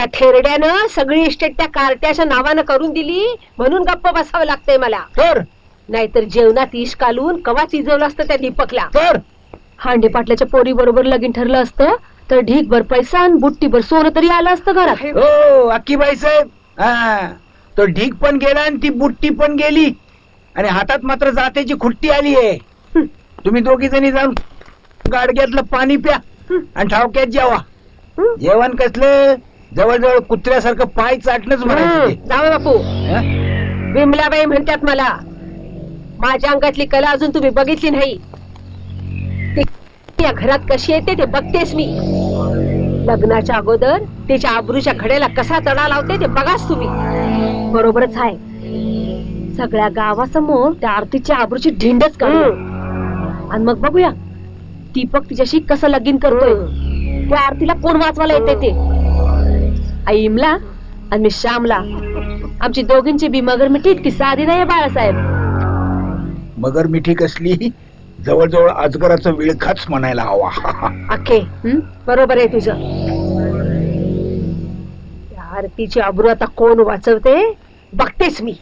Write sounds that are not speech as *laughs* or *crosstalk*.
त्या ठेरड्यानं सगळी इस्टेट त्या कार्ट्याच्या नावानं करून दिली. म्हणून गप्प बसावं लागतंय मला. तर नाहीतर जेवणात इश कालून कवा चिजवलं असतं त्या दीपकला. तर हांडे पाटल्याच्या पोरी बरोबर लगीन ठरलं असतं तर ढीकभर पैसा आणि बुट्टीभर सोनं तरी आलं असतं घरात. हो अक्कीबाई साहेब. हा. तो ढीक पण गेला आणि ती बुट्टी पण गेली. आणि हातात मात्र जातेची खुट्टी आली आहे. तुम्ही दोघी जणी जाऊन गाडग्यातलं पाणी प्या. आणि ठावक्यात जेवा. हं? जेवण कसलं? जवळजवळ कुत्र्यासारखं पाय चाटणच म्हणायचं जावं बापू. हं? विमलाबाई म्हणतात मला माझ्या अंगातली कला अजून तुम्ही बघितली नाही. ती या घरात कशी येते ते बघतेस मी. लग्नाच्या अगोदर तिच्या आबरूच्या घड्याला कसा चढा लावते ते बघाच तुम्ही. बरोबरच आहे. सगळ्या गावासमोर त्या आरतीच्या आबरूची ढिंडच काढू आणि मग बघूया दीपक तिच्याशी कसं लगीन करतोय. त्या आरतीला कोण वाचवायला येते ते? आई इमला आणि मी श्यामला आमची दोघींची बी मगर मिठी इतकी साधी नाही बाळासाहेब. मगर मिठी कसली? जवळजवळ अजगराचं विळखाच म्हणायला हवा. *laughs* अख्खे हं? बरोबर आहे तुझं. त्या आरतीची अब्रू आता कोण वाचवते? बघतेच मी.